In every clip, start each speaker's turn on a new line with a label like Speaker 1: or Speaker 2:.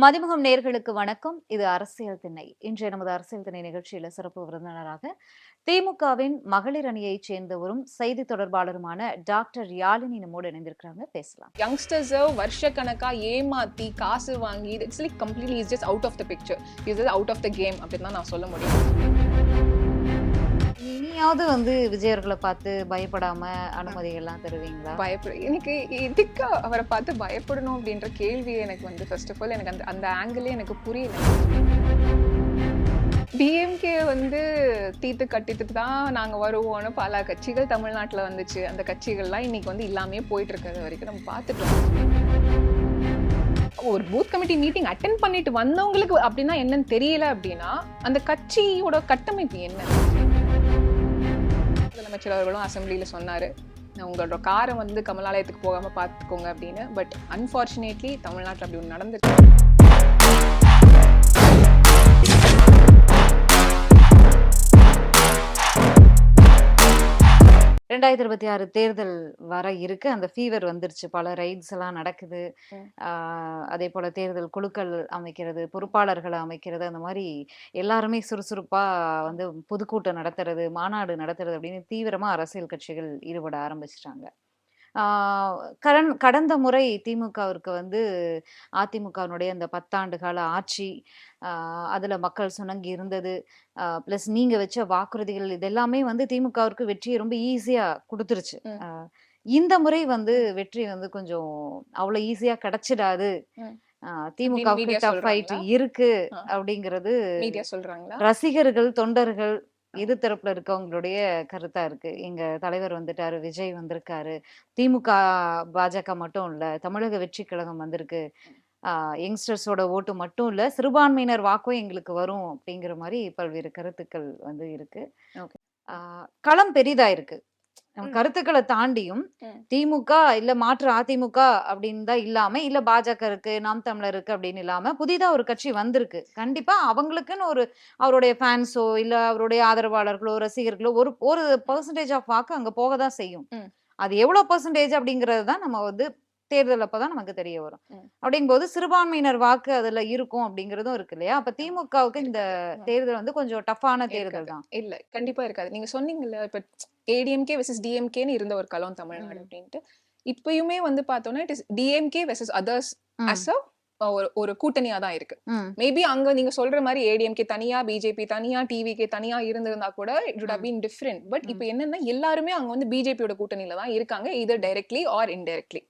Speaker 1: மதிமுகம் நேர்களுக்கு வணக்கம். இது அரசியல் திணை இன்றைய நமது அரசியல் திணை நிகழ்ச்சியில சிறப்பு விருந்தினராக திமுகவின் மகளிர் அணியைச் சேர்ந்தவரும் செய்தி தொடர்பாளருமான டாக்டர் யாழினி நம்மோடு இணைந்திருக்கிறாங்க. பேசலாம்.
Speaker 2: யங்ஸ்டர்ஸை வருஷக்கணக்கா ஏமாத்தி காசு வாங்கி it's like completely is just out of the picture is out of the game அப்படின்னு தான் நான் சொல்ல முடியும்.
Speaker 1: எப்பயாவது வந்து விஜயர்களை பார்த்து பயப்படாம அனுமதிகள்லாம் தருவீங்களா?
Speaker 2: பயப்பட எனக்கு இதுக்கு அவரை பார்த்து பயப்படணும் அப்படின்ற கேள்வி எனக்கு வந்து ஃபர்ஸ்ட் ஆஃப் ஆல் எனக்கு அந்த அந்த ஆங்கிளே எனக்கு புரியல. டிஎம்கே வந்து தீத்து கட்டிட்டு தான் நாங்கள் வருவோம்னு பல கட்சிகள் தமிழ்நாட்டில் வந்துச்சு. அந்த கட்சிகள்லாம் இன்னைக்கு வந்து இல்லாமே போயிட்டு இருக்கிறது வரைக்கும் நம்ம பார்த்துட்டோம் ஒரு பூத் கமிட்டி மீட்டிங் அட்டென்ட் பண்ணிட்டு வந்தவங்களுக்கு அப்படின்னா என்னன்னு தெரியல அப்படின்னா அந்த கட்சியோட கட்டமைப்பு என்ன? முதலமைச்சர் அவர்களும் அசம்பிளியில் சொன்னார். நான் உங்களோட காரை வந்து கமலாலயத்துக்கு போகாமல் பார்த்துக்கோங்க அப்படின்னு. பட் அன்ஃபார்ச்சுனேட்லி தமிழ்நாட்டில் அப்படி ஒன்று நடந்துச்சு
Speaker 1: ரெண்டாயிரத்தி இருபத்தி ஆறு தேர்தல் வர இருக்கு. அந்த ஃபீவர் வந்துருச்சு. பல ரைட்ஸ் எல்லாம் நடக்குது. அதே போல தேர்தல் குழுக்கள் அமைக்கிறது பொறுப்பாளர்களை அமைக்கிறது அந்த மாதிரி எல்லாருமே சுறுசுறுப்பா வந்து பொதுக்கூட்டம் நடத்துறது மாநாடு நடத்துறது அப்படின்னு தீவிரமா அரசியல் கட்சிகள் ஈடுபட ஆரம்பிச்சிட்டாங்க. கரண் கடந்த முறை திமுகவிற்கு வந்து அதிமுகவினுடைய அந்த பத்தாண்டு கால ஆட்சி ஆஹ் அதுல மக்கள் சுணங்கி இருந்தது. ப்ளஸ் நீங்க வச்ச வாக்குறுதிகள் இதெல்லாமே வந்து திமுகவிற்கு வெற்றியை ரொம்ப ஈஸியா கொடுத்துருச்சு. இந்த முறை வந்து வெற்றி வந்து கொஞ்சம் அவ்வளவு ஈஸியா கிடைச்சிடாது.
Speaker 2: சொல்றாங்களா?
Speaker 1: இருக்கு. அப்படிங்கிறது ரசிகர்கள் தொண்டர்கள் இரு தரப்புல இருக்கவங்களுடைய கருத்தா இருக்கு. எங்க தலைவர் வந்துட்டாரு விஜய் வந்திருக்காரு திமுக பாஜக மட்டும் இல்ல தமிழக வெற்றி கழகம் வந்திருக்கு. யங்ஸ்டர்ஸோட ஓட்டு மட்டும் இல்ல சிறுபான்மையினர் வாக்கும் எங்களுக்கு வரும் அப்படிங்கிற மாதிரி பல்வேறு கருத்துக்கள் வந்து இருக்கு. களம் பெரிதா இருக்கு. நம்ம. கருத்துக்களை தாண்டியும். திமுக இல்ல மாற்று அதிமுக அப்படின்னு தான் இல்லாம இல்ல பாஜக இருக்கு நாம் தமிழர் இருக்கு அப்படின்னு இல்லாம புதிதா ஒரு கட்சி வந்திருக்கு கண்டிப்பா அவங்களுக்குன்னு ஒரு அவருடைய ஃபேன்ஸோ இல்ல அவருடைய ஆதரவாளர்களோ ரசிகர்களோ ஒரு ஒரு பெர்சன்டேஜ் ஆஃப் வாக்கு அங்க போக தான் செய்யும். அது எவ்வளவு பெர்சன்டேஜ் அப்படிங்கிறது தான் நம்ம வந்து தேர்தல் அப்பதான் நமக்கு தெரிய வரும். அப்படிங்கும்போது சிறுபான்மையினர் வாக்கு அதுல இருக்கும் அப்படிங்கறதும் இருக்கு இல்லையா அப்ப திமுகவுக்கு இந்த. தேர்தல் வந்து கொஞ்சம் டஃப்பான தேர்தல். தான்
Speaker 2: இல்ல கண்டிப்பா இருக்காது நீங்க சொன்னீங்கல்ல இப்ப ஏடிஎம்கே வெர்சஸ் டிஎம்கேன்னு இருந்த ஒரு களம் தமிழ்நாடு. அப்படின்ட்டு இப்பயுமே வந்து பார்த்தோம்னா it is DMK versus others. As uh ஒரு ஒரு கூட்டணியா தான் இருக்கு. மேபி அங்க நீங்க சொல்ற மாதிரி ஏடிஎம்கே தனியா பிஜேபி தனியா டிவிகே தனியா இருந்திருந்தா கூட it
Speaker 1: hmm.
Speaker 2: been different but. இப்போ என்னன்னா எல்லாருமே அங்க வந்து பிஜேபியோட கூட்டணியில தான் இருக்காங்க இது டைரக்ட்லி ஆர் இன்டைரக்ட்லி.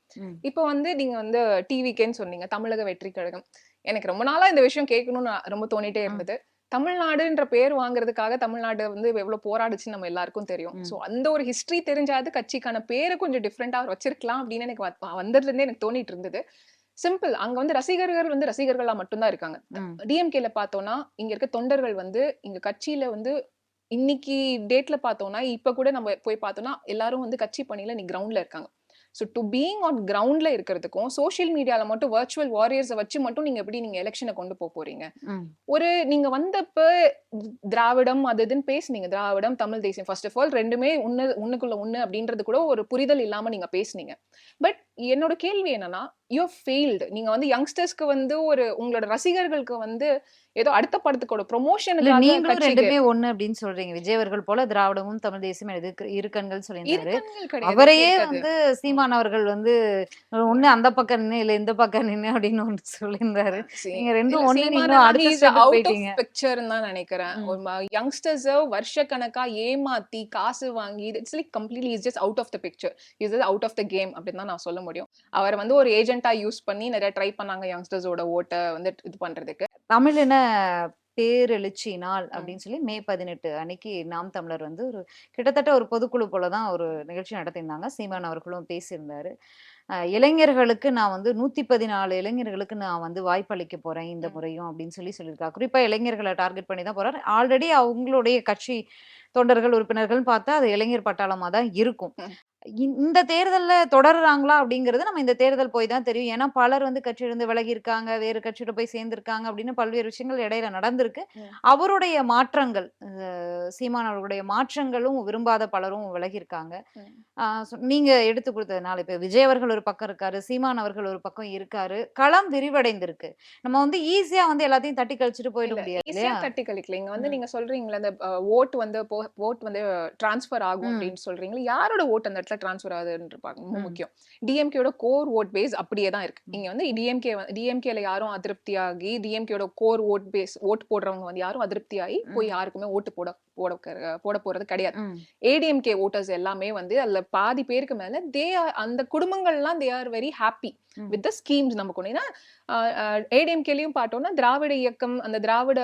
Speaker 2: இப்போ வந்து நீங்க வந்து டிவிகேன்னு சொன்னீங்க தமிழக வெற்றி கழகம் எனக்கு ரொம்ப நாளா இந்த விஷயம் கேட்கணும்னு ரொம்ப தோணிட்டே. இருந்தது தமிழ்நாடுன்ற பேர் வாங்குறதுக்காக தமிழ்நாடு வந்து எவ்வளவு போராடுச்சுன்னு நம்ம எல்லாருக்கும் தெரியும். சோ அந்த ஒரு ஹிஸ்டரி தெரிஞ்சாது கட்சிக்கான பேரை கொஞ்சம் டிஃப்ரெண்டா வச்சிருக்கலாம் அப்படின்னு எனக்கு வந்ததுல இருந்தே எனக்கு தோணிட்டு இருந்தது சிம்பிள். அங்க வந்து ரசிகர்கள் வந்து ரசிகர்களா மட்டும்தான் இருக்காங்க. டிஎம்கேல பார்த்தோம்னா இங்க இருக்க தொண்டர்கள் வந்து இங்க கட்சியில வந்து இன்னைக்கு டேட்ல பார்த்தோம்னா இப்ப கூட நம்ம போய் பார்த்தோம்னா எல்லாரும் வந்து கட்சி பணியில நீ கிரவுண்ட்ல இருக்காங்க. ஸோ டு பீயிங் ஆன் கிரவுண்ட்ல இருக்கிறதுக்கும் சோஷியல் மீடியால மட்டும் வர்ச்சுவல் வாரியர்ஸை வச்சு மட்டும் நீங்க எப்படி நீங்க எலெக்ஷனை கொண்டு போக போறீங்க. ஒரு நீங்க வந்தப்ப திராவிடம் அது இதுன்னு பேசுனீங்க. திராவிடம் தமிழ் தேசியம். ஃபர்ஸ்ட் ஆஃப் ஆல் ரெண்டுமே ஒண்ணு ஒண்ணுக்குள்ள ஒண்ணு அப்படின்றது கூட ஒரு புரிதல் இல்லாம நீங்க பேசுனீங்க. பட் என்னோட கேள்வி என்னன்னா யூ ஃபெயில்டு நீங்க வந்து யங்ஸ்டர்ஸ்க்கு வந்து ஒரு உங்களோட ரசிகர்களுக்கு வந்து ஏதோ அடுத்த படத்துக்கோட
Speaker 1: நீங்களும்
Speaker 2: கட்சிக்கு
Speaker 1: ரெண்டுமே ஒண்ணு அப்படின்னு சொல்றீங்க. விஜய் அவர்கள் போல திராவிடமும் தமிழ் தேசியம் இருக்கு இருக்கன்கள் சொல்லியிருந்தாரு. அவரையே. வந்து சீமான் அவர்கள் வந்து ஒண்ணு அந்த பக்கம் நின்னு இல்ல இந்த பக்கம் நின்னு அப்படின்னு ஒண்ணு சொல்லியிருந்தாரு. நீங்க ரெண்டும் ஒண்ணு
Speaker 2: picture ன்னு தான் நினைக்கிறேன். யங்ஸ்டர்ஸ் வருஷக்கணக்கா ஏமாத்தி காசு வாங்கி it's like completely is just out of the picture is out of the game அப்படின்னு தான் நான் சொல்ல முடியும். அவர் வந்து ஒரு ஏஜென்ட்டா யூஸ் பண்ணி நிறைய ட்ரை பண்ணாங்க யங்ஸ்டர்ஸோட ஓட்டை வந்து இது பண்றதுக்கு.
Speaker 1: தமிழின பேரெழுச்சி நாள் அப்படின்னு சொல்லி மே பதினெட்டு அன்னைக்கு நாம் தமிழர் வந்து ஒரு கிட்டத்தட்ட ஒரு பொதுக்குழு போல தான் ஒரு நிகழ்ச்சி நடத்தியிருந்தாங்க. சீமான் அவர்களும் பேசியிருந்தாரு. இளைஞர்களுக்கு நான் வந்து நூத்தி பதினாலு இளைஞர்களுக்கு நான் வந்து வாய்ப்பளிக்க போறேன் இந்த. முறையும் அப்படின்னு சொல்லி சொல்லியிருக்காரு குறிப்பா இளைஞர்களை டார்கெட் பண்ணி தான் போறாரு. ஆல்ரெடி அவங்களுடைய கட்சி தொண்டர்கள் உறுப்பினர்கள் பார்த்தா அது இளைஞர் பட்டாளமா தான் இருக்கும். இந்த தேர்தல்ல தொடருறாங்களா அப்படிங்கிறது நம்ம இந்த தேர்தல் போய் தான் தெரியும். ஏன்னா பலர் வந்து கட்சியிலிருந்து விலகியிருக்காங்க, வேறு கட்சியில போய் சேர்ந்திருக்காங்க அப்படின்னு பல்வேறு விஷயங்கள் இடையில நடந்திருக்கு. அவருடைய மாற்றங்கள் சீமான் அவர்களுடைய மாற்றங்களும் விரும்பாத பலரும். ஆ சொ நீங்க எடுத்து குடுத்ததுனால இப்ப விஜய் அவர்கள் ஒரு பக்கம் இருக்காரு, சீமான் அவர்கள் ஒரு பக்கம் இருக்காரு. களம் விரிவடைந்திருக்கு. நம்ம வந்து ஈஸியா வந்து எல்லாத்தையும் தட்டி கழிச்சுட்டு போயிட முடியாது?
Speaker 2: தட்டி கழிக்கல. இங்க வந்து. நீங்க சொல்றீங்கல்ல, அந்த வோட் வந்து வோட் வந்து ட்ரான்ஸ்ஃபர் ஆகும். அப்படின்னு சொல்றீங்கல்ல, யாரோட வோட் அந்த இடத்துல ட்ரான்ஸ்ஃபர் ஆகுதுன்னு ரொம்ப. முக்கியம். டிஎம்கேயோட கோர் வோட் பேஸ் அப்படியே தான் இருக்கு. இங்க வந்து டிஎம்கே டிஎம்கேல யாரும் அதிருப்தியாகி, டிஎம்கேயோட கோர் வோட் பேஸ் வோட் போடுறவங்க வந்து யாரும் அதிருப்தியாகி போய். யாருக்குமே ஓட்டு போட போட போட போறது கிடையாது. ஏடிஎம்கே வோட்டர்ஸ் எல்லாமே வந்து அதுல பாதி பேருக்கு மேல தே அந்த குடும்பங்கள்லாம் they are very happy. With the schemes நம்ம கொண்டு ஏன்னா ஏடிஎம்கேலையும் பார்த்தோம்னா திராவிட இயக்கம் அந்த திராவிட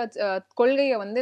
Speaker 2: கொள்கையை வந்து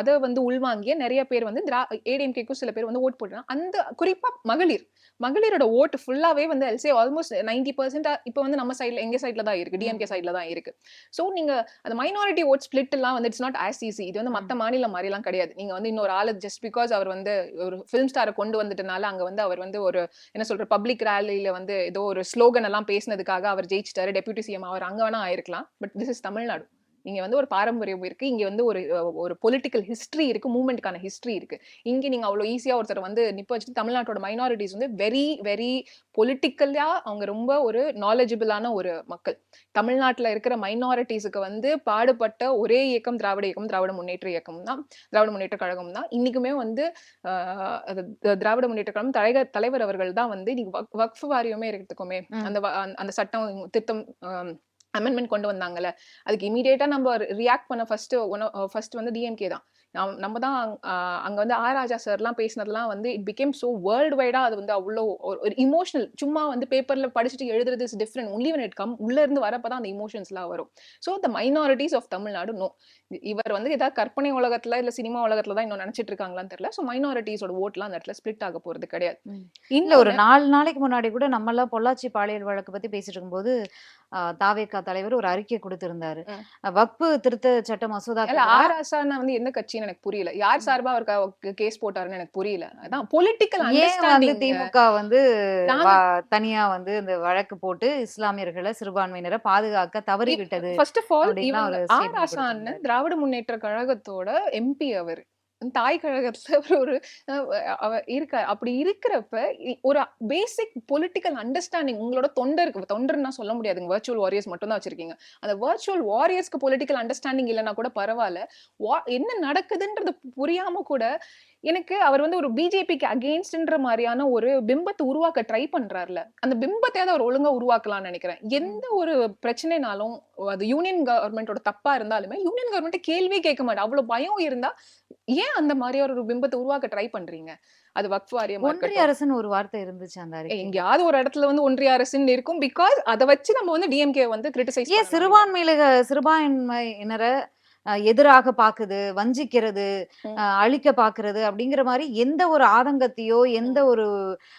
Speaker 2: அதை வந்து உள்வாங்கிய நிறைய பேர் வந்து திரா ஏடிஎம்கேக்கும் சில பேர் வந்து ஓட் போடுறாங்க அந்த குறிப்பா மகளிர் மகளிரோட ஓட்டு ஃபுல்லாவே வந்து எல்சே ஆல்மோஸ்ட் நைன்டி பர்சன்ட் இப்போ வந்து நம்ம சைட்ல எங்க சைட்ல தான் இருக்கு. டிஎம்கே சைட்ல தான் இருக்கு ஸோ நீங்க அந்த மைனாரிட்டி ஓட் ஸ்பிளிட் எல்லாம் வந்து இட்ஸ் நாட் ஆஸ் ஈஸி இது வந்து. மத்த மாநிலம் மாதிரிலாம் கிடையாது நீங்க வந்து இன்னொரு ஆளு ஜஸ்ட் பிகாஸ் அவர் வந்து ஒரு ஃபிலிம் ஸ்டாரை கொண்டு வந்துட்டனால அங்க வந்து அவர் வந்து ஒரு என்ன சொல்ற பப்ளிக் ரேலியில வந்து ஏதோ ஒரு ஸ்லோகன் எல்லாம் பேசினதுக்காக அவர் ஜெயிச்சிட்டாரு. டெபியூட்டி சிஎம் அவர் அங்க வேணா ஆயிருக்கலாம். பட் திஸ் இஸ் தமிழ்நாடு இங்க வந்து ஒரு பாரம்பரியம் இருக்கு. இங்க வந்து ஒரு ஒரு பொலிட்டிக்கல் ஹிஸ்டரி இருக்கு. மூவ்மெண்ட்கான ஹிஸ்டரி இருக்கு. இங்க நீங்க அவ்வளவு ஈஸியா ஒருத்தர் வந்து நிப்ப வச்சுட்டு தமிழ்நாட்டோட மைனாரிட்டிஸ் வந்து வெரி வெரி பொலிட்டிக்கலா அவங்க ரொம்ப ஒரு நாலேஜபிளான ஒரு மக்கள். தமிழ்நாட்டுல இருக்கிற மைனாரிட்டிஸுக்கு வந்து பாடுபட்ட ஒரே இயக்கம் திராவிட இயக்கம் திராவிட முன்னேற்ற இயக்கம் தான். திராவிட முன்னேற்ற கழகம் தான். இன்னைக்குமே வந்து திராவிட முன்னேற்ற கழகம் தலைவர் தலைவர் அவர்கள் தான் வந்து இன்னைக்கு வக்- வக்ஃப் வாரியமே எடுத்துக்கோமே
Speaker 1: ம்.
Speaker 2: அந்த அந்த- அந்த சட்டம் திருத்தம் அமெண்ட்மெண்ட் கொண்டு வந்தாங்கல்ல. அதுக்கு இமீடியட்டா நம்ம ரியாக்ட் பண்ண ஃபர்ஸ்ட் ஃபர்ஸ்ட் வந்து டிஎம்கே தான். நாம்- நம்ம தான் அங்க- வந்து ஆர் ராஜா சார்லாம் பேசினதெல்லாம் வந்து இட் பிகேம் ஸோ வேர்ல்டு வைடா அது வந்து அவ்வளோ ஒரு- இமோஷனல் சும்மா வந்து பேப்பர்ல படிச்சுட்டு எழுதுறது is different only when it come உள்ள இருந்து வரப்பதான் அந்த இமோஷன்ஸ்லாம் வரும். So the minorities of Tamil Nadu no இவர் வந்து ஏதாவது கற்பனை உலகத்துல இல்ல சினிமா உலகத்துல தான் இன்னும் நினைச்சிட்டு இருக்காங்களான்னு தெரியல. ஸோ மைனாரிட்டிஸோட ஓட்லாம் அந்த இடத்துல ஸ்பிளிட் ஆக போறது கிடையாது.
Speaker 1: இல்ல ஒரு நாலு நாளைக்கு முன்னாடி கூட நம்ம எல்லாம் பொள்ளாச்சி பாலியல் வழக்கு பத்தி பேசிட்டு இருக்கும்போது தாவேகா தலைவர் ஒரு அறிக்கை கொடுத்திருந்தாரு. வக்பு திருத்த சட்ட எதிரா
Speaker 2: ஆர் ஆசானா வந்து எந்த கட்சின்னு எனக்கு புரியல. யார் சார்பா அவர் கேஸ் போட்டாருன்னு எனக்கு புரியல. அதான் பொலிட்டிக்கல்
Speaker 1: வந்து திமுக வந்து தனியா வந்து இந்த வழக்கு போட்டு இஸ்லாமியர்களை சிறுபான்மையினரை பாதுகாக்க தவறி விட்டது
Speaker 2: ஃபர்ஸ்ட் ஆஃப் ஆல் ஆர்
Speaker 1: கொடுத்திருந்தாரு.
Speaker 2: திராவிட முன்னேற்ற கழகத்தோட எம்பி அவர். தாய் கழகத்துல அவர் ஒரு இருக்க அப்படி இருக்கிறப்ப ஒரு பேசிக் பொலிட்டிக்கல் அண்டர்ஸ்டாண்டிங் உங்களோட தொண்டருக்கு தொண்டர்னா சொல்ல முடியாதுங்க. வர்ச்சுவல் வாரியர்ஸ் மட்டும் தான் வச்சிருக்கீங்க. அந்த வர்ச்சுவல் வாரியர்ஸ்க்கு பொலிட்டிக்கல் அண்டர்ஸ்டாண்டிங் இல்லைன்னா கூட பரவாயில்ல. வா- என்ன நடக்குதுன்றது புரியாம கூட எனக்கு அவர் வந்து ஒரு பிஜேபிக்கு அகெயின்ஸ்ட்ன்ற மாதிரியான ஒரு பிம்பத்தை உருவாக்க ட்ரை பண்றாருல. அந்த பிம்பத்தையாவது அவர் ஒழுங்கா உருவாக்கலாம்னு நினைக்கிறேன். எந்த ஒரு பிரச்சனைனாலும் அது யூனியன் கவர்மெண்டோட தப்பா இருந்தாலுமே யூனியன் கவர்மெண்ட் கேள்வியே கேட்க மாட்டேன். அவ்வளவு பயம் இருந்தா ஏன் அந்த மாதிரி ஒரு பிம்பத்தை உருவாக்க ட்ரை பண்றீங்க? அது வக்ஃப் வாரியமா
Speaker 1: ஒன்றிய அரசுன்னு ஒரு வார்த்தை இருந்துச்சு அந்த
Speaker 2: எங்கேயாவது ஒரு இடத்துல வந்து ஒன்றிய அரசுன்னு இருக்கும். பிகாஸ் அதை வச்சு நம்ம வந்து டிஎம்கே வந்து கிரிட்டிசைஸ்
Speaker 1: சிறுபான்மையில சிறுபான்மையினரை எதிராக பாக்குது வஞ்சிக்கிறது அழிக்க பாக்குறது அப்படிங்கிற மாதிரி எந்த ஒரு ஆதங்கத்தையோ எந்த ஒரு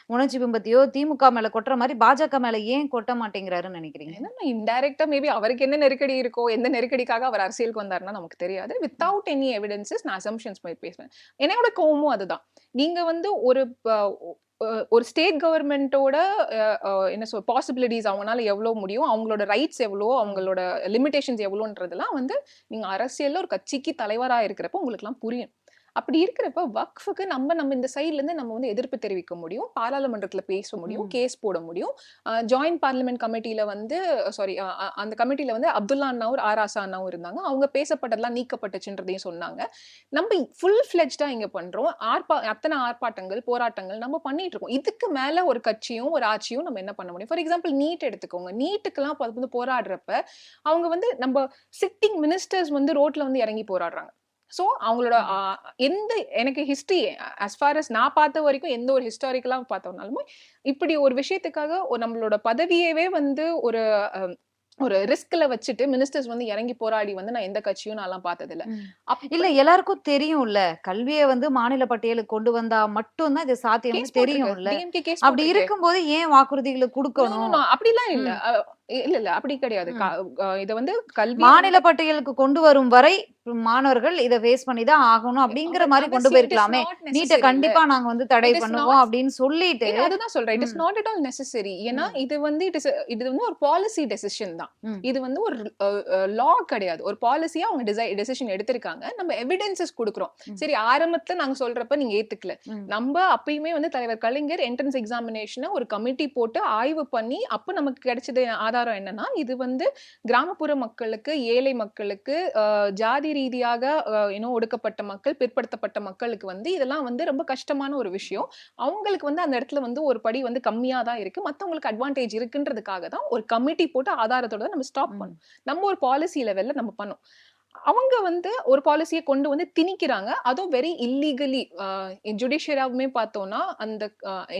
Speaker 1: உணர்ச்சி பிம்பத்தையோ திமுக மேல கொட்டுற மாதிரி பாஜக மேல ஏன் கொட்ட மாட்டேங்கிறாருன்னு நினைக்கிறீங்க?
Speaker 2: என்னன்னா இன்டைரக்டா மேபி அவருக்கு என்ன நெருக்கடி இருக்கோ எந்த நெருக்கடிக்காக அவர் அரசியலுக்கு வந்தாருன்னா நமக்கு தெரியாது. வித்தவுட் எனி எவிடன்சஸ் நான் அசம்ஷன்ஸ் பேசுவேன். என்னோட கோவமும் அதுதான். நீங்க வந்து ஒரு ஒரு ஸ்டேட் கவர்மெண்ட்டோட என்ன சொல் பாசிபிலிட்டிஸ் அவங்களால எவ்வளவு முடியும் அவங்களோட ரைட்ஸ் எவ்வளோ அவங்களோட லிமிடேஷன்ஸ் எவ்வளோன்றதெல்லாம் வந்து நீங்கள் அரசியலில் ஒரு கட்சிக்கு தலைவராக இருக்கிறப்ப உங்களுக்குலாம் புரியும். அப்படி இருக்கிறப்ப வக்ஃபுக்கு நம்ம நம்ம இந்த சைட்ல இருந்து நம்ம வந்து எதிர்ப்பு தெரிவிக்க முடியும். பாராளுமன்றத்துல பேச முடியும். கேஸ் போட முடியும். ஜாயிண்ட் பார்லிமெண்ட் கமிட்டியில வந்து சாரி அந்த கமிட்டியில வந்து அப்துல்லா அண்ணாவும் ஆர். ஆசா அண்ணாவும் இருந்தாங்க. அவங்க பேசப்பட்டதெல்லாம் நீக்கப்பட்டுச்சுன்றதையும் சொன்னாங்க. நம்ம ஃபுல் ஃபிளெஜ்டா இங்க பண்றோம். ஆர்ப்பா அத்தனை ஆர்ப்பாட்டங்கள் போராட்டங்கள் நம்ம பண்ணிட்டு இருக்கோம் இதுக்கு மேல ஒரு கட்சியும் ஒரு ஆட்சியும் நம்ம என்ன பண்ண முடியும்? ஃபார் எக்ஸாம்பிள் நீட் எடுத்துக்கோங்க. நீட்டுக்கெல்லாம் வந்து போராடுறப்ப அவங்க வந்து நம்ம சிட்டிங் மினிஸ்டர்ஸ் வந்து ரோட்ல வந்து இறங்கி போராடுறாங்க. ஸோ அவங்களோட எந்த எனக்கு ஹிஸ்டரி அஸ் ஃபார் அஸ் நான் பார்த்த வரைக்கும் எந்த ஒரு ஹிஸ்டாரிக்கலாக பார்த்தோம்னாலுமே இப்படி ஒரு விஷயத்துக்காக நம்மளோட பதவியவே வந்து ஒரு ஒரு ரிஸ்க்ல வச்சுட்டு மினிஸ்டர்ஸ் வந்து இறங்கி போராடி வந்து நான் எந்த கட்சியும் நான்லாம் பார்த்ததில்ல.
Speaker 1: இல்ல எல்லாருக்கும் தெரியும்ல. கல்வியை வந்து மாநில பட்டியலுக்கு கொண்டு வந்தா மட்டும்தான் இது தெரியும்ல.
Speaker 2: டிஎம்கே கேஸ்
Speaker 1: அப்படி இருக்கும்போது ஏன் வாக்குறுதிகளை கொடுக்கணும்?
Speaker 2: அப்படிலாம் இல்ல. இல்ல இல்ல. அப்படி கிடையாது. இத வந்து கல்வி
Speaker 1: மாநில பட்டியலுக்கு கொண்டு வரும் வரை மாணவர்கள் இதை ஃபேஸ் பண்ணி தான் ஆகணும் அப்படிங்கிற மாதிரி கொண்டு போயிருக்கலாமே. நீட்டை கண்டிப்பா நாங்க வந்து தடை பண்ணுவோம் அப்படின்னு சொல்லிட்டு
Speaker 2: அதுதான் சொல்றேன். It is. Not at all necessary ஏன்னா. இது வந்து இட் இஸ் இது வந்து ஒரு பாலிசி டெசிஷன் தான். இது வந்து ஒரு லா கிடையாது. ஒரு பாலிசியா அவங்க டிசை டெசிஷன் எடுத்திருக்காங்க. நம்ம எவிடன்சஸ் கொடுக்குறோம். சரி ஆரம்பத்துல நாங்க சொல்றப்ப நீங்க ஏத்துக்கல. நம்ம அப்பயுமே வந்து தலைவர் கலைஞர் என்ட்ரன்ஸ் எக்ஸாமினேஷனை ஒரு கமிட்டி போட்டு ஆய்வு பண்ணி அப்ப நமக்கு கிடைச்சது ஆதாரம் என்னன்னா இது வந்து கிராமப்புற மக்களுக்கு ஏழை மக்களுக்கு ஜாதி ரீதியாக இன்னும் ஒடுக்கப்பட்ட மக்கள் பிற்படுத்தப்பட்ட மக்களுக்கு வந்து இதெல்லாம் வந்து ரொம்ப கஷ்டமான ஒரு விஷயம். அவங்களுக்கு வந்து அந்த இடத்துல வந்து ஒரு படி வந்து கம்மியா தான் இருக்கு. மத்தவங்களுக்கு அட்வான்டேஜ் இருக்குன்றதுக்காக தான் ஒரு கமிட்டி போட்டு ஆதாரத்தோட நம்ம ஸ்டாப். பண்ணோம். நம்ம ஒரு பாலிசி லெவல்ல நம்ம பண்ணோம். அவங்க வந்து ஒரு பாலிசியை கொண்டு வந்து திணிக்கிறாங்க. அதுவும் வெரி இல்லீகலி ஜுடிஷியராகவுமே பார்த்தோம்னா அந்த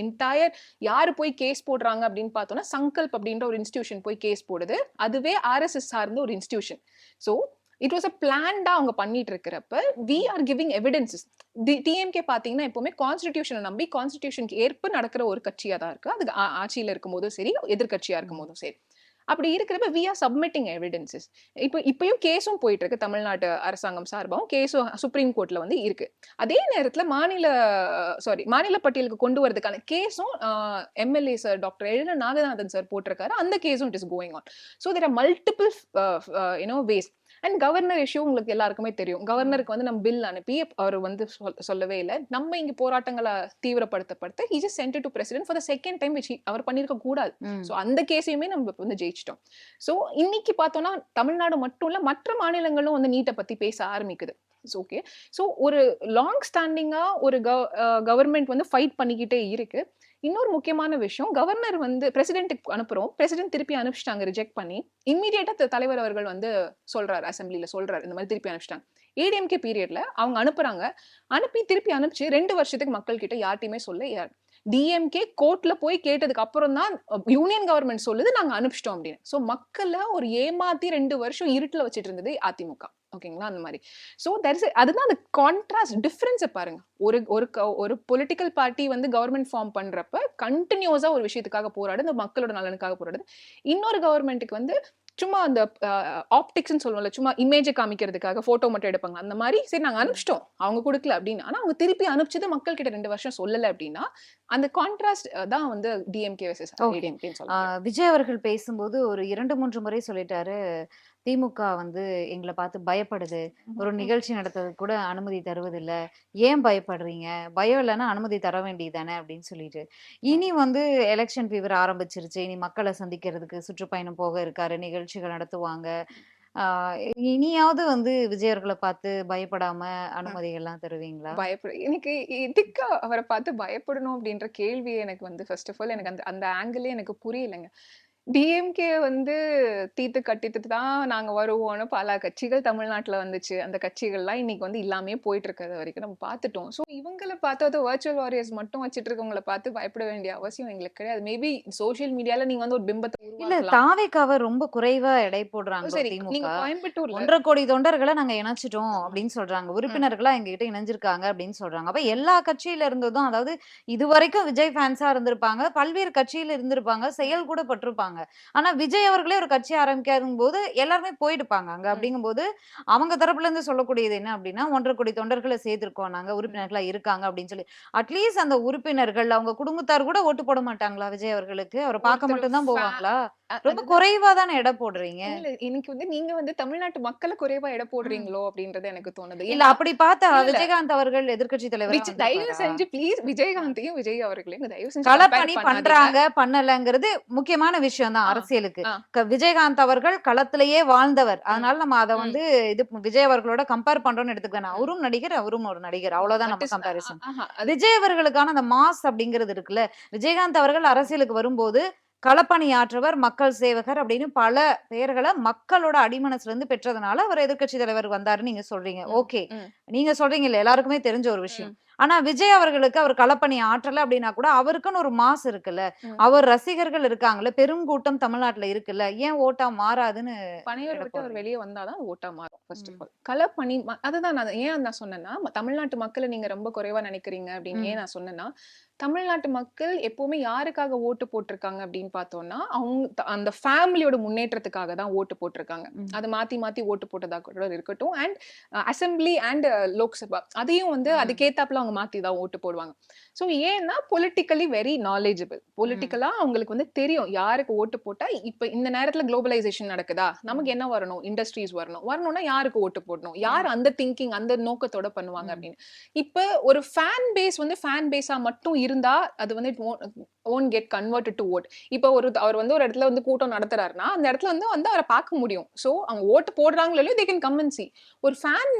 Speaker 2: என்டையர் யாரு போய் கேஸ் போடுறாங்க அப்படின்னு பார்த்தோம்னா சங்கல்ப் அப்படின்ற ஒரு இன்ஸ்டியூஷன் போய் கேஸ் போடுது. அதுவே ஆர்எஸ்எஸ் சார்ந்த ஒரு institution so it was a பிளான்டா அவங்க பண்ணிட்டு இருக்கிறப்ப we are giving evidences DMK பாத்தீங்கன்னா எப்பவுமே கான்ஸ்டிடியூஷனை நம்பி கான்ஸ்டிடியூஷனுக்கு ஏற்ப நடக்கிற ஒரு கட்சியா தான் இருக்கு அது ஆட்சியில இருக்கும் போதும் சரி எதிர்கட்சியா இருக்கும் போதும் சரி. அப்படி இருக்கிறப்ப வி ஆர் சப்மிட்டிங் எவிடன்சஸ் இப்போ இப்பயும் கேஸும் போயிட்டு இருக்கு தமிழ்நாட்டு அரசாங்கம் சார்பாகவும் கேஸும் சுப்ரீம் கோர்ட்ல வந்து இருக்கு. அதே நேரத்தில் மாநில சாரி மாநில பட்டியலுக்கு கொண்டு வரதுக்கான கேஸும் எம்எல்ஏ சார் டாக்டர் எழுத நாகநாதன் சார் போட்டிருக்காரு. அந்த கேஸும் it is going on so there are multiple you know ways and governor issue உங்களுக்கு எல்லாருக்குமே தெரியும். கவர்னருக்கு வந்து நம்ம பில் அனுப்பி அவர் வந்து சொல்- சொல்லவே இல்லை. நம்ம இங்க போராட்டங்களை தீவிரப்படுத்தப்படுத்த he just sent to president for the second time which அவர் பண்ணிருக்க கூடாது. ஸோ அந்த கேஸையுமே நம்ம வந்து ஜெயிச்சிட்டோம். ஸோ இன்னைக்கு பார்த்தோம்னா தமிழ்நாடு மட்டும் இல்ல மற்ற மாநிலங்களும் வந்து நீட்டை பத்தி பேச ஆரம்பிக்குது. ஓகே ஸோ ஒரு லாங் ஸ்டாண்டிங்கா ஒரு கவர்மெண்ட் வந்து ஃபைட் பண்ணிக்கிட்டே இருக்கு. இன்னொரு முக்கியமான விஷயம் கவர்னர் வந்து பிரசிடென்ட்டுக்கு அனுப்புறோம். பிரசிடென்ட் திருப்பி அனுப்பிச்சிட்டாங்க ரிஜெக்ட் பண்ணி. இம்மீடியட்டா தலைவர் அவர்கள் வந்து சொல்றாரு அசம்பிளியில் சொல்றாரு இந்த மாதிரி திருப்பி அனுப்பிச்சிட்டாங்க. ஏடிஎம்கே பீரியட்ல அவங்க அனுப்புறாங்க. அனுப்பி திருப்பி அனுப்பிச்சு ரெண்டு வருஷத்துக்கு மக்கள் கிட்ட யார்ட்டையுமே சொல்ல டிஎம்கே கோர்ட்ல போய் கேட்டதுக்கு அப்புறம் தான் யூனியன் கவர்மெண்ட் சொல்லுது நாங்க அனுப்பிச்சிட்டோம் அப்படின்னு. ஸோ மக்களை ஒரு ஏமாத்தி ரெண்டு வருஷம் இருட்டில் வச்சுட்டு இருந்தது அதிமுக ஓகேங்களா? அந்த மாதிரி. ஸோ தட்ஸ் அதுதான் அந்த கான்ட்ராஸ்ட் டிஃப்ரென்ஸை பாருங்க. ஒரு ஒரு ஒரு பொலிட்டிக்கல் பார்ட்டி வந்து கவர்மெண்ட் ஃபார்ம் பண்றப்ப கண்டினியூஸா ஒரு விஷயத்துக்காக போராடு இந்த மக்களோட நலனுக்காக போராடுது. இன்னொரு கவர்மெண்ட்டுக்கு வந்து சும்மா அந்த ஆப்டிக்ஸ்னு சொல்லுவோம்ல சும்மா இமேஜை காமிக்கிறதுக்காக போட்டோ மட்டும் எடுப்பாங்க. அந்த மாதிரி சரி நாங்க அனுப்பிச்சிட்டோம். அவங்க கொடுக்கல அப்படின்னு ஆனா அவங்க திருப்பி அனுப்பிச்சது மக்கள் கிட்ட ரெண்டு வருஷம் சொல்லல அப்படின்னா அந்த கான்ட்ராஸ்ட் தான் வந்து டிஎம்கே
Speaker 1: விஜய் அவர்கள் பேசும்போது ஒரு இரண்டு மூன்று முறை சொல்லிட்டாரு. திமுக வந்து எங்களை பார்த்து பயப்படுது. ஒரு நிகழ்ச்சி நடத்துறதுக்கு கூட அனுமதி தருவதில்ல. ஏன் பயப்படுறீங்க? பயம் இல்லைன்னா அனுமதி தர வேண்டியதானே அப்படின்னு சொல்லிட்டு. இனி வந்து எலெக்ஷன் ஃபீவர் ஆரம்பிச்சிருச்சு. இனி மக்களை சந்திக்கிறதுக்கு சுற்றுப்பயணம் போக இருக்காரு. நிகழ்ச்சிகள் நடத்துவாங்க. ஆஹ் இனியாவது வந்து விஜய் அவர்களை பார்த்து பயப்படாம அனுமதிகள்லாம் தருவீங்களா?
Speaker 2: பயப்பட எனக்கு எதுக்கு அவரை பார்த்து பயப்படணும் அப்படின்ற கேள்வி எனக்கு வந்து ஃபர்ஸ்ட் ஆஃப் ஆல் எனக்கு அந்த அந்த ஆங்கிளே எனக்கு புரியலைங்க. டிஎம்கே வந்து தீத்து கட்டிட்டு தான் நாங்க வருவோம்னு பல கட்சிகள் தமிழ்நாட்டுல வந்துச்சு. அந்த கட்சிகள்லாம் இன்னைக்கு வந்து இல்லாமே போயிட்டு இருக்கிறது வரைக்கும் நம்ம பார்த்துட்டோம். ஸோ இவங்களை பார்த்து அது வர்ச்சுவல் வாரியர்ஸ் மட்டும் வச்சுட்டு இருக்கவங்கள பார்த்து பயப்பட வேண்டிய அவசியம் எங்களுக்கு கிடையாது. மேபி சோஷியல் மீடியால நீங்க வந்து ஒரு பிம்பத்தை
Speaker 1: இல்ல தாவேக்காவை ரொம்ப குறைவா எடை போடுறாங்க
Speaker 2: சரி. நீங்க கோயம்புத்தூர்ல
Speaker 1: ஒன்றரை கோடி தொண்டர்களை நாங்க இணைச்சிட்டோம் அப்படின்னு சொல்றாங்க. உறுப்பினர்களா எங்ககிட்ட இணைஞ்சிருக்காங்க அப்படின்னு சொல்றாங்க. அப்ப எல்லா கட்சியில இருந்ததும் அதாவது இது வரைக்கும் விஜய் ஃபேன்ஸா இருந்திருப்பாங்க. பல்வேறு கட்சியில இருந்திருப்பாங்க. செயல் கூட பட்டிருப்பாங்க. ஆனா விஜய் அவர்களே ஒரு கட்சி ஆரம்பிக்காத போது எல்லாருமே போயிடுப்பாங்க அங்க. அப்படிங்கும்போது அவங்க தரப்புல இருந்து சொல்லக்கூடியது என்ன அப்படின்னா ஒன்றரை கோடி தொண்டர்களை சேர்த்திருக்கோம் நாங்க உறுப்பினர்களா இருக்காங்க அப்படின்னு சொல்லி. அட்லீஸ்ட் அந்த உறுப்பினர்கள் அவங்க குடும்பத்தார் கூட ஓட்டு போட மாட்டாங்களா விஜய் அவர்களுக்கு? அவரை பார்க்க
Speaker 2: ஒருத்தர்
Speaker 1: மட்டும் தான்
Speaker 2: fa-
Speaker 1: போவாங்களா? ரொம்ப குறைவா தானே எடை போடுறீங்க?
Speaker 2: இல்ல இன்னைக்கு வந்து நீங்க வந்து தமிழ்நாட்டு மக்களை குறைவா எடை போடுறீங்களோ அப்படின்றது எனக்கு தோணுது.
Speaker 1: இல்ல அப்படி பார்த்தா. விஜயகாந்த் அவர்கள் எதிர்க்கட்சி தலைவர்
Speaker 2: தயவு செஞ்சு ப்ளீஸ் விஜயகாந்தையும் விஜய் அவர்களையும் தயவு செஞ்சு
Speaker 1: களப்பணி. பண்றாங்க பண்ணலங்கிறது முக்கியமான விஷயம் தான் அரசியலுக்கு. விஜயகாந்த் அவர்கள் களத்திலேயே வாழ்ந்தவர். அதனால நம்ம அதை. வந்து இது விஜய் அவர்களோட கம்பேர் பண்றோம்னு எடுத்துக்கணும். அவரும் நடிகர் அவரும் ஒரு நடிகர். அவ்வளவுதான் நம்ம கம்பேரிசன் விஜய் அவர்களுக்கான அந்த மாஸ் அப்படிங்கிறது இருக்குல்ல. விஜயகாந்த் அவர்கள் அரசியலுக்கு வரும்போது களப்பணியாற்றவர் மக்கள் சேவகர் அப்படின்னு பல பெயர்களை மக்களோட அடிமனசுல இருந்து பெற்றதுனால அவர் எதிர்க்கட்சி தலைவர் வந்தாருன்னு நீங்க சொல்றீங்க ஓகே. நீங்க சொல்றீங்க இல்ல எல்லாருக்குமே தெரிஞ்ச ஒரு விஷயம் ஆனா விஜய் அவர்களுக்கு அவர் களப்பணி ஆற்றல அப்படின்னா கூட அவருக்குன்னு ஒரு மாஸ் இருக்குல்ல. அவர் ரசிகர்கள் இருக்காங்கல்ல பெருங்கூட்டம் தமிழ்நாட்டுல இருக்குல்ல ஏன் ஓட்டா மாறாதுன்னு
Speaker 2: பனையூர்
Speaker 1: எடை
Speaker 2: விட்டு அவர். வெளியே வந்தாதான் ஓட்டா மாறும் ஃபர்ஸ்ட் ஆஃப். ஆல் களப்பணி அதுதான் நான் ஏன் நான் சொன்னேன்னா தமிழ்நாட்டு மக்களை நீங்க ரொம்ப குறைவா நினைக்கிறீங்க அப்படின்னு. ஏன் நான் சொன்னேன்னா தமிழ்நாட்டு மக்கள் எப்பவுமே யாருக்காக ஓட்டு போட்டிருக்காங்க அப்படின்னு பார்த்தோம்னா அவங்க அந்த ஃபேமிலியோட முன்னேற்றத்துக்காக தான் ஓட்டு போட்டிருக்காங்க. அது மாத்தி மாத்தி ஓட்டு போட்டதா கூட இருக்கட்டும். And assembly and Lok Sabha. அதையும் வந்து. அதுக்கேத்தாப்புல அவங்க மாத்தி தான் ஓட்டு போடுவாங்க. ஸோ ஏன்னா பொலிட்டிக்கலி வெரி நாலேஜபிள் பொலிட்டிக்கலா அவங்களுக்கு வந்து தெரியும் யாருக்கு ஓட்டு போட்டா இப்ப இந்த நேரத்துல குளோபலைசேஷன் நடக்குதா? நமக்கு என்ன வரணும்? இண்டஸ்ட்ரீஸ் வரணும். வரணும்னா யாருக்கு ஓட்டு போடணும்? யார் அந்த திங்கிங் அந்த நோக்கத்தோட பண்ணுவாங்க. அப்படின்னு. இப்ப ஒரு ஃபேன் பேஸ் வந்து ஃபேன் பேஸா மட்டும் இருந்தா அது வந்து own get convert to vote இப்போ ஒரு அவர் வந்து ஒரு இடத்துல வந்து கூட்டம் நடத்துறாருன்னா அந்த இடத்துல வந்து வந்து அவரை பார்க்க முடியும். ஸோ அவங்க ஓட்டு போடுறாங்களோ தே கேன் கம்மன்சி ஒரு ஃபேன்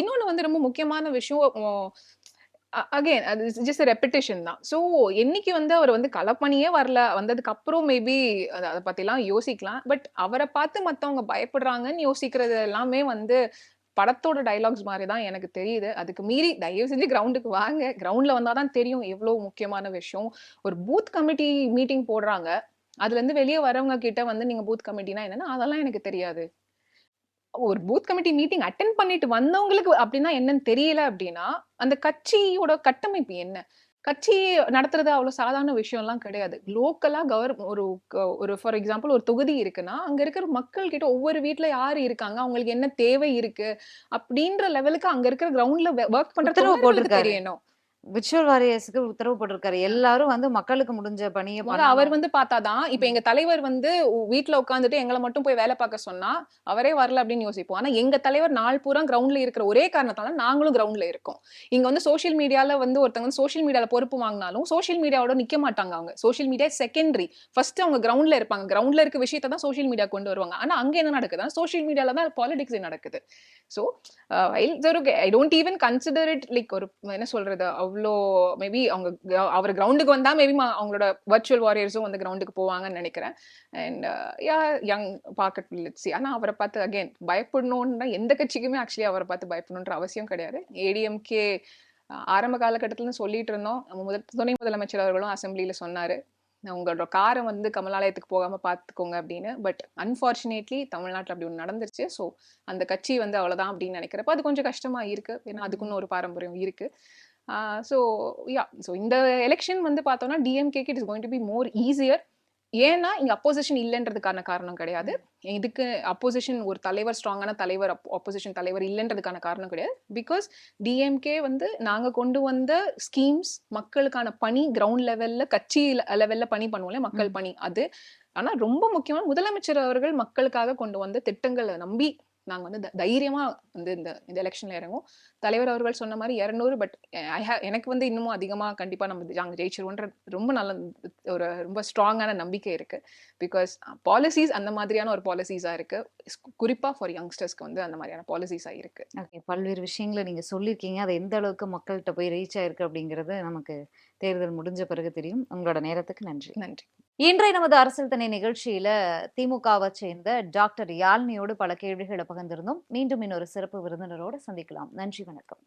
Speaker 2: இன்னொன்னு வந்து ரொம்ப முக்கியமான விஷயம் அகெயின் அது ஜஸ்ட் ரெப்பிட்டேஷன் தான். ஸோ என்னைக்கு வந்து அவர் வந்து கலப்பணியே வரல வந்ததுக்கு அப்புறம் மேபி அதை பத்திலாம் யோசிக்கலாம். பட் அவரை பார்த்து மற்றவங்க பயப்படுறாங்கன்னு யோசிக்கிறது எல்லாமே வந்து படத்தோட டைலாக்ஸ் மாதிரி தான் எனக்கு தெரியுது. அதுக்கு மீறி தயவு செஞ்சு கிரவுண்டுக்கு வாங்க. கிரவுண்டில் வந்தாதான் தான் தெரியும் எவ்வளவு முக்கியமான விஷயம். ஒரு பூத் கமிட்டி மீட்டிங் போடுறாங்க. அதுல இருந்து வெளியே வரவங்க கிட்ட வந்து நீங்க பூத் கமிட்டினா என்னன்னா அதெல்லாம் எனக்கு தெரியாது. ஒரு பூத் கமிட்டி மீட்டிங் அட்டென்ட் பண்ணிட்டு வந்தவங்களுக்கு அப்படின்னா என்னன்னு தெரியல அப்படின்னா அந்த கட்சியோட கட்டமைப்பு என்ன? கட்சி நடத்துறது அவ்வளவு சாதாரண விஷயம்லாம் கிடையாது. லோக்கலா கவர் ஒரு ஒரு ஃபார் எக்ஸாம்பிள் ஒரு தொகுதி இருக்குன்னா அங்க இருக்கிற மக்கள் கிட்ட ஒவ்வொரு வீட்ல யாரு இருக்காங்க? அவங்களுக்கு என்ன தேவை இருக்கு? அப்படின்ற லெவலுக்கு அங்க இருக்கிற கிரவுண்ட்ல ஒர்க் பண்ற
Speaker 1: உத்தரவு
Speaker 2: தொண்டர்களுக்கு
Speaker 1: போட்டிருக்காரு.
Speaker 2: தெரியணும்.
Speaker 1: விர்ச்சுவல் வாரியர்ஸ்க்கு உத்தரவு போட்டிருக்காரு. எல்லாரும் வந்து மக்களுக்கு முடிஞ்ச பணியை
Speaker 2: அவர் வந்து பார்த்தாதான் இப்ப எங்க தலைவர் வந்து வீட்ல உட்காந்துட்டு எங்களை மட்டும் போய் வேலை பார்க்க சொன்னா அவரே வரல அப்படின்னு யோசிப்போம். ஆனா எங்க தலைவர் நாள் பூரா கிரவுண்ட்ல இருக்கிற ஒரே காரணத்தால நாங்களும் கிரவுண்ட்ல இருக்கோம். இங்க வந்து சோஷியல் மீடியால வந்து ஒருத்தங்க வந்து சோஷியல் மீடியால பொறுப்பு வாங்கினாலும் சோஷியல் மீடியாவோட நிக்க மாட்டாங்க அவங்க. சோஷியல் மீடியா செகண்டரி ஃபர்ஸ்ட் அவங்க கிரவுண்ட்ல இருப்பாங்க. கிரவுண்ட்ல இருக்க விஷயத்தை தான் சோஷியல் மீடியா கொண்டு வருவாங்க. ஆனா அங்க என்ன நடக்குதுன்னா சோஷியல் மீடியால தான் பாலிடிக்ஸ் நடக்குது. So I don't even consider it like ஒரு என்ன சொல்றது அவ்வளோ மேபி அவங்க அவர் கிரவுண்டுக்கு வந்தா மேபி அவங்களோட வர்ச்சுவல் வாரியர்ஸும் வந்து கிரவுண்டுக்கு போவாங்கன்னு நினைக்கிறேன். அண்ட் யா யங் பாக்கெட் லிட்ஸி ஆனா அவரை பார்த்து அகைன் பயப்படணும்னா எந்த கட்சிக்குமே ஆக்சுவலி அவரை பார்த்து பயப்படணுன்ற அவசியம் கிடையாது. ஏடிஎம்கே ஆரம்ப காலகட்டத்துல சொல்லிட்டு இருந்தோம். நம்ம முதல் துணை முதலமைச்சர் அவர்களும் அசெம்பிளியில சொன்னாரு. உங்களோட காரை வந்து கமலாலயத்துக்கு போகாம பார்த்துக்கோங்க அப்படின்னு. பட் அன்ஃபார்ச்சுனேட்லி தமிழ்நாட்டில் அப்படி ஒன்று நடந்துருச்சு. ஸோ அந்த கட்சி வந்து அவ்வளவுதான் அப்படின்னு நினைக்கிறப்ப அது கொஞ்சம் கஷ்டமா இருக்கு. ஏன்னா அதுக்குன்னு ஒரு பாரம்பரியம் இருக்கு. ஸோ யா ஸோ இந்த எலெக்ஷன் வந்து பார்த்தோம்னா டிஎம்கேக்கு it is going to be more easier ஏன்னா இங்க அப்போசிஷன் இல்லைன்றதுக்கான காரணம் கிடையாது. இதுக்கு அப்போசிஷன் ஒரு தலைவர் ஸ்ட்ராங்கான தலைவர் அப்போசிஷன் தலைவர் இல்லைன்றதுக்கான காரணம் கிடையாது. பிகாஸ் டிஎம்கே வந்து நாங்க கொண்டு வந்த ஸ்கீம்ஸ் மக்களுக்கான பணி கிரவுண்ட் லெவல்ல கட்சி லெவல்ல பணி பண்ணுவோம்ல மக்கள். பணி அது. ஆனா ரொம்ப முக்கியமான முதலமைச்சர் அவர்கள் மக்களுக்காக கொண்டு வந்த திட்டங்களை நம்பி நாங்க வந்து த- தைரியமா வந்து இந்த இந்த எலெக்ஷன்ல இறங்கும் தலைவர் அவர்கள் சொன்ன மாதிரி இரநூறு பட் ஐ ஹேவ் எனக்கு வந்து இன்னமும் அதிகமா கண்டிப்பா நம்ம நாங்க ஜெயிச்சிருவோன்ற ரொம்ப நல்ல ஒரு ரொம்ப ஸ்ட்ராங்கான நம்பிக்கை இருக்கு. பிகாஸ் பாலிசிஸ் அந்த மாதிரியான ஒரு பாலிசிஸா இருக்கு. ஸ்- குறிப்பா ஃபார் யங்ஸ்டர்ஸ்க்கு வந்து அந்த மாதிரியான பாலிசிஸா இருக்கு.
Speaker 1: ஓகே பல்வேறு விஷயங்களை நீங்க சொல்லியிருக்கீங்க. அது எந்த அளவுக்கு மக்கள்கிட்ட போய் ரீச் ஆயிருக்கு அப்படிங்கிறது நமக்கு தேர்தல் முடிஞ்ச பிறகு தெரியும். உங்களோட நேரத்துக்கு நன்றி.
Speaker 2: நன்றி.
Speaker 1: இன்றைய நமது அரசியல் தனி நிகழ்ச்சியில திமுகவை சேர்ந்த டாக்டர் யாழ்னியோடு பல கேள்விகளை பகிர்ந்திருந்தோம். மீண்டும் இன்னொரு சிறப்பு விருந்தினரோடு சந்திக்கலாம். நன்றி வணக்கம்.